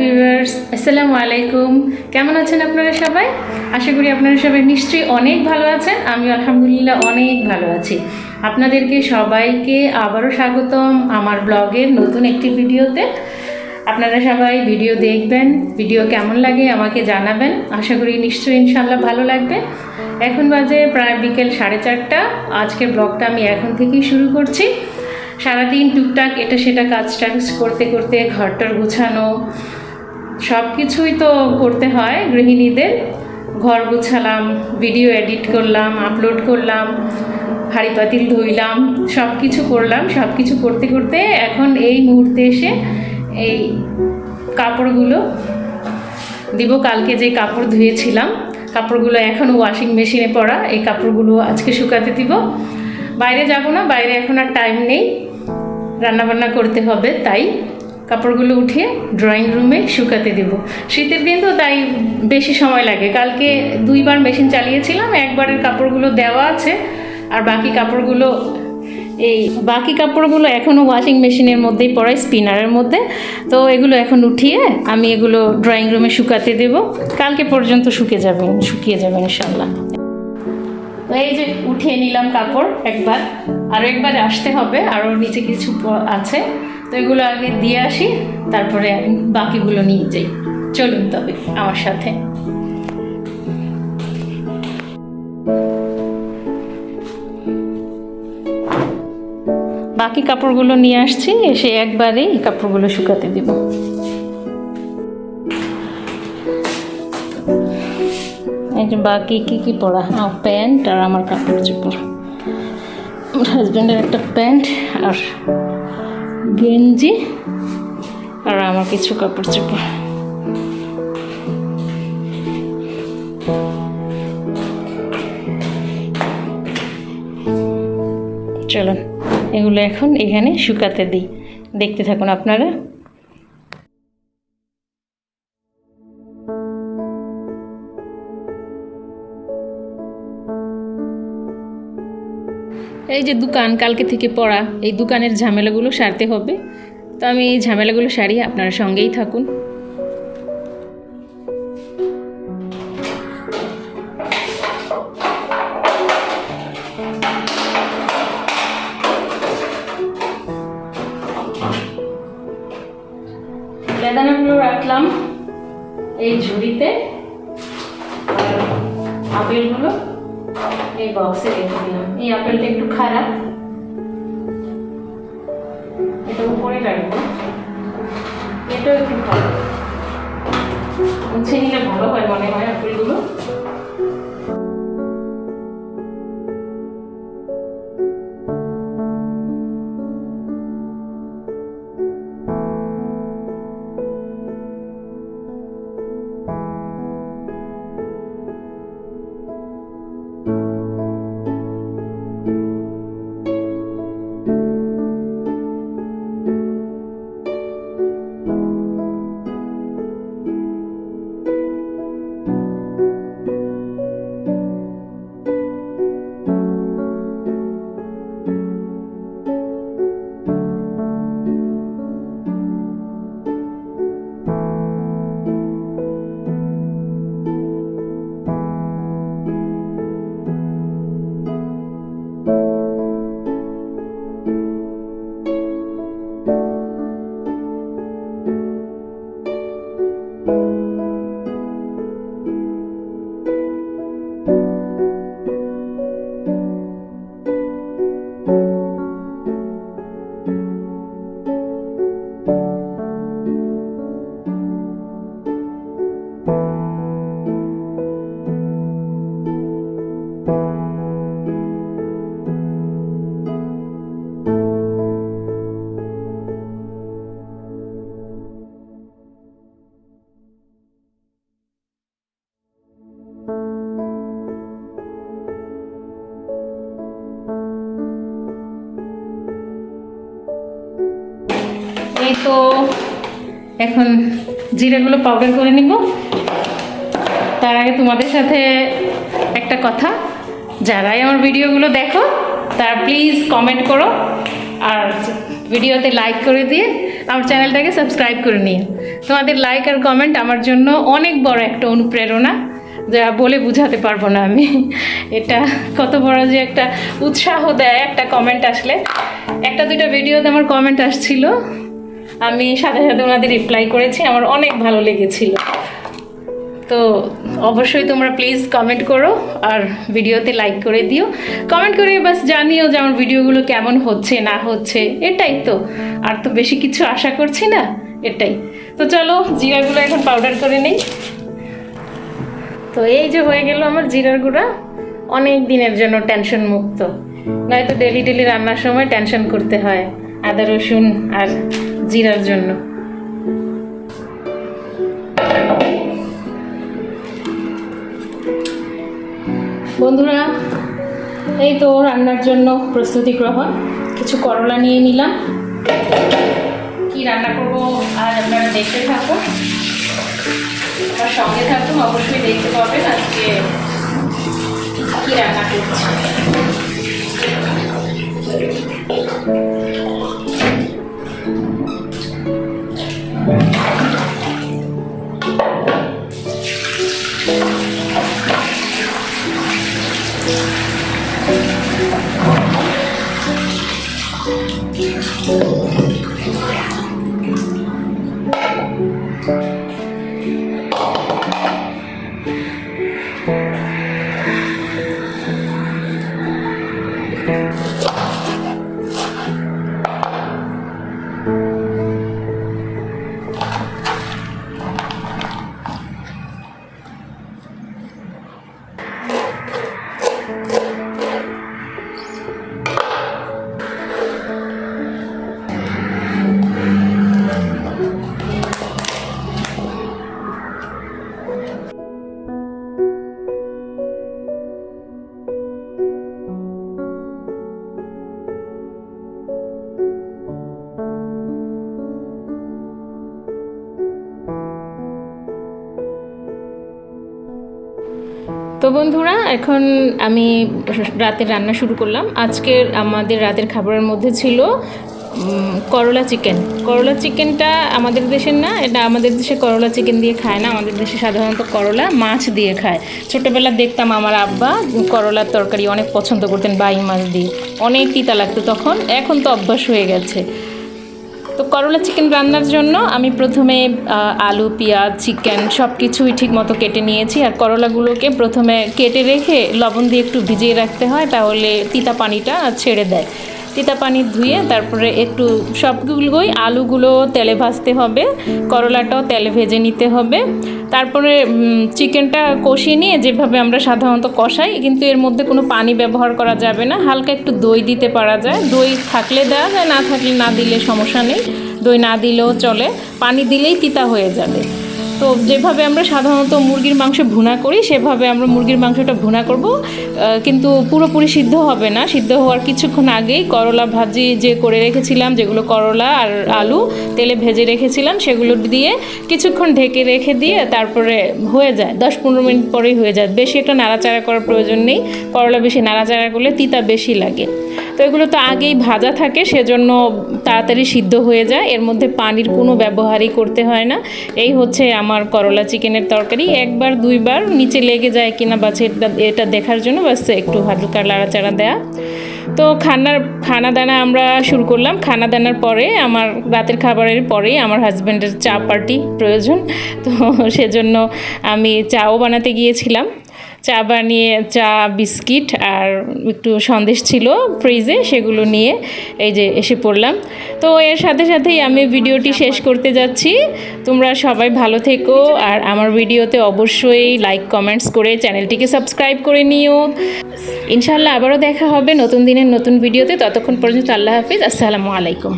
Viewers আসসালামু আলাইকুম। কেমন আছেন আপনারা সবাই? আশা করি আপনারা সবাই নিশ্চয়ই অনেক ভালো আছেন। আমি আলহামদুলিল্লাহ অনেক ভালো আছি। আপনাদেরকে সবাইকে আবারও স্বাগতম আমার ব্লগের নতুন একটি ভিডিওতে। আপনারা সবাই ভিডিও দেখবেন, ভিডিও কেমন লাগে আমাকে জানাবেন। আশা করি নিশ্চয়ই ইনশাল্লাহ ভালো লাগবে। এখন বাজে প্রায় বিকেল সাড়ে চারটা। আজকের ব্লগটা আমি এখন থেকেই শুরু করছি। সারাদিন টুকটাক এটা সেটা কাজ টাজ করতে করতে ঘরটার গুছানো সব কিছুই তো করতে হয় গৃহিণীদের। ঘর গুছালাম ভিডিও এডিট করলাম আপলোড করলাম, হাঁড়ি পাতিল ধুইলাম সব কিছু করলাম। সব কিছু করতে করতে এখন এই মুহূর্তে এসে এই কাপড়গুলো দিব। কালকে যে কাপড় ধুয়েছিলাম, কাপড়গুলো এখন ওয়াশিং মেশিনে পড়া এই কাপড়গুলো আজকে শুকাতে দিব। বাইরে যাব না, বাইরে এখন আর টাইম নেই। রান্নাবান্না করতে হবে, তাই। কাপড়গুলো উঠিয়ে ড্রয়িং রুমে শুকাতে দেব। শীতের দিন তো তাই বেশি সময় লাগে। কালকে দুইবার মেশিন চালিয়েছিলাম, একবারের কাপড়গুলো দেওয়া আছে, আর বাকি কাপড়গুলো এই বাকি কাপড়গুলো এখনও ওয়াশিং মেশিনের মধ্যেই পড়াই স্পিনারের মধ্যে। তো এগুলো এখন উঠিয়ে আমি এগুলো ড্রয়িং রুমে শুকাতে দেব। কালকে পর্যন্ত শুকিয়ে যাবে শুকিয়ে যাবে ইনশাল্লাহ তো এই যে উঠিয়ে নিলাম কাপড় একবার আরও একবার আসতে হবে আরও নিচে কিছু আছে, তো এগুলো আগে দিয়ে আসি, তারপরে বাকিগুলো নিয়ে যাই। চলুন তবে আমার সাথে। বাকি কাপড়গুলো নিয়ে আসছি, এসে একবারেই কাপড়গুলো শুকাতে দিব। বাকি কী কী পরা আমার প্যান্ট আর আমার কাপড় চোপড়। আমার হাজব্যান্ডের একটা প্যান্ট আর গেঞ্জি আর আমার কিছু কাপড় চোপড়। চলুন, এগুলো এখন এখানে শুকাতে দিই। দেখতে থাকুন আপনারা। এই যে দোকান, কালকে থেকে পড়া। এই দোকানের ঝামেলাগুলো সারতে হবে। তো আমি এই ঝামেলাগুলো সারি আপনারা সঙ্গেই থাকুন। বেদানাগুলো রাখলাম এই ঝুড়িতে আপেলগুলো এই বক্সে রেখে এই আপেলটা একটু খারাপ, এটা উপরে রাখব। এটাও একটু খারাপ মুছে নিলে ভালো হয় মনে হয় আপেলগুলো তো এখন জিরাগুলো পাউডার করে নিব। তার আগে তোমাদের সাথে একটা কথা। যারাই আমার ভিডিওগুলো দেখো, তারা প্লিজ কমেন্ট করো আর ভিডিওতে লাইক করে দিয়ে আমার চ্যানেলটাকে সাবস্ক্রাইব করে নিও। তোমাদের লাইক আর কমেন্ট আমার জন্য অনেক বড় একটা অনুপ্রেরণা, যা বলে বুঝাতে পারব না আমি। এটা কত বড় যে একটা উৎসাহ দেয় একটা কমেন্ট আসলে। একটা দুইটা ভিডিওতে আমার কমেন্ট আসছিল। আমি সাথে সাথে ওনাদের রিপ্লাই করেছি, আমার অনেক ভালো লেগেছিল। তো অবশ্যই তোমরা প্লিজ কমেন্ট করো আর ভিডিওতে লাইক করে দিও। কমেন্ট করে বাস জানিও যে আমার ভিডিওগুলো কেমন হচ্ছে, না হচ্ছে, এটাই তো। আর তো বেশি কিছু আশা করছি না, এটাই। তো চলো, জিরাগুলো এখন পাউডার করে নেই। তো এই যে হয়ে গেল আমার জিরার গুঁড়া, অনেক দিনের জন্য টেনশন মুক্ত। নয়তো ডেলি ডেলি রান্নার সময় টেনশন করতে হয়, আদা রসুন আর জিরার জন্য। বন্ধুরা, এই তো রান্নার জন্য প্রস্তুতি গ্রহণ। কিছু করলা নিয়ে নিলাম। কি রান্না করব আর আপনারা দেখতে থাকুন। আমার সঙ্গে থাকুন, অবশ্যই দেখতে পাবেন আজকে কি রান্না করছি। বন্ধুরা, এখন আমি রাতের রান্না শুরু করলাম। আজকের আমাদের রাতের খাবারের মধ্যে ছিল করলা চিকেন। করলা চিকেনটা আমাদের দেশের না, এটা আমাদের দেশে করলা চিকেন দিয়ে খায় না। আমাদের দেশে সাধারণত করলা মাছ দিয়ে খায়। ছোটোবেলা দেখতাম আমার আব্বা করলার তরকারি অনেক পছন্দ করতেন, বাই মাছ দিয়ে। অনেক তিতা লাগতো তখন, এখন তো অভ্যাস হয়ে গেছে। তো করলা চিকেন রান্নার জন্য আমি প্রথমে আলু, পেঁয়াজ চিকেন সব কিছুই ঠিক মতো কেটে নিয়েছি। আর করলাগুলোকে প্রথমে কেটে রেখে লবণ দিয়ে একটু ভিজিয়ে রাখতে হয়, তাহলে তিতা পানিটা ছেড়ে দেয়। তিতা পানি ধুয়ে তারপরে একটু সবগুলোই আলুগুলো তেলে ভাজতে হবে, করলাটাও তেলে ভেজে নিতে হবে। তারপরে চিকেনটা কষিয়ে নিয়ে যেভাবে আমরা সাধারণত কষাই, কিন্তু এর মধ্যে কোনো পানি ব্যবহার করা যাবে না। হালকা একটু দই দিতে পারা যায়। দই থাকলে দেওয়া যায়, না থাকলে না দিলে সমস্যা নেই। দই না দিলেও চলে। পানি দিলেই তিতা হয়ে যাবে। তো যেভাবে আমরা সাধারণত মুরগির মাংস ভুনা করি, সেভাবে আমরা মুরগির মাংসটা ভুনা করব। কিন্তু পুরোপুরি সিদ্ধ হবে না। সিদ্ধ হওয়ার কিছুক্ষণ আগেই করলা ভাজি যে করে রেখেছিলাম, যেগুলো করলা আর আলু তেলে ভেজে রেখেছিলাম, সেগুলো দিয়ে কিছুক্ষণ ঢেকে রেখে দিয়ে তারপরে হয়ে যায়। দশ পনেরো মিনিট পরেই হয়ে যায়। বেশি একটা নাড়াচাড়া করার প্রয়োজন নেই। করলা বেশি নাড়াচাড়া করলে তিতা বেশি লাগে। তো এগুলো তো আগেই ভাজা থাকে, সেজন্য তাড়াতাড়ি সিদ্ধ হয়ে যায়। এর মধ্যে পানির কোনো ব্যবহারই করতে হয় না। এই হচ্ছে আমার করলা চিকেনের তরকারি। একবার, দুইবার নিচে লেগে যায় কিনা বা এটা এটা দেখার জন্য বাস একটু হালকা লাড়াচাড়া দেয়া। তো খানার খানা দানা আমরা শুরু করলাম। খানা দানার পরে আমার, রাতের খাবারের পরেই আমার হাজব্যান্ডের চা পার্টি প্রয়োজন। তো সেজন্য আমি চাও বানাতে গিয়েছিলাম। চা বানিয়ে, চা বিস্কিট আর একটু সন্দেশ ছিল ফ্রিজে সেগুলো নিয়ে এই যে এসে পড়লাম। তো এর সাথে সাথেই আমি ভিডিওটি শেষ করতে যাচ্ছি। তোমরা সবাই ভালো থেকো আর আমার ভিডিওতে অবশ্যই লাইক কমেন্টস করে চ্যানেলটিকে সাবস্ক্রাইব করে নিও। ইনশাল্লাহ আবারও দেখা হবে নতুন দিনের নতুন ভিডিওতে। ততক্ষণ পর্যন্ত আল্লাহ হাফিজ। আসসালামু আলাইকুম।